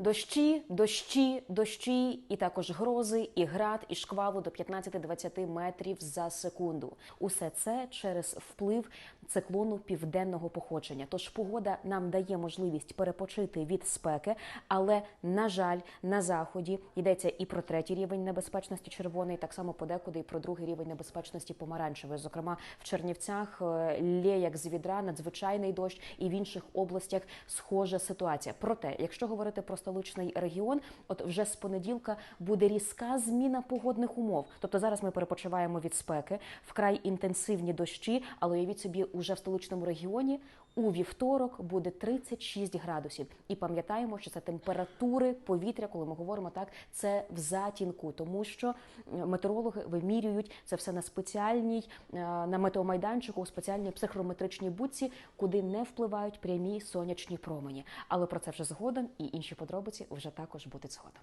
Дощі, дощі, дощі, і також грози, і град, і шквалу до 15-20 метрів за секунду. Усе це через вплив циклону південного походження. Тож погода нам дає можливість перепочити від спеки, але на жаль, на заході йдеться і про третій рівень небезпечності червоний, так само подекуди і про другий рівень небезпечності помаранчевий. Зокрема, в Чернівцях е, лє як з відра, надзвичайний дощ, і в інших областях схожа ситуація. Проте, якщо говорити про столичний регіон, от вже з понеділка буде різка зміна погодних умов. Тобто зараз ми перепочиваємо від спеки, вкрай інтенсивні дощі, але уявіть собі, уже в столичному регіоні у вівторок буде 36 градусів. І пам'ятаємо, що це температури повітря, коли ми говоримо так, це в затінку, тому що метеорологи вимірюють це все на спеціальній е, на метеомайданчику, у спеціальній психрометричній будці, куди не впливають прямі сонячні промені. Але про це вже згодом і інші подробиці вже також будуть згодом.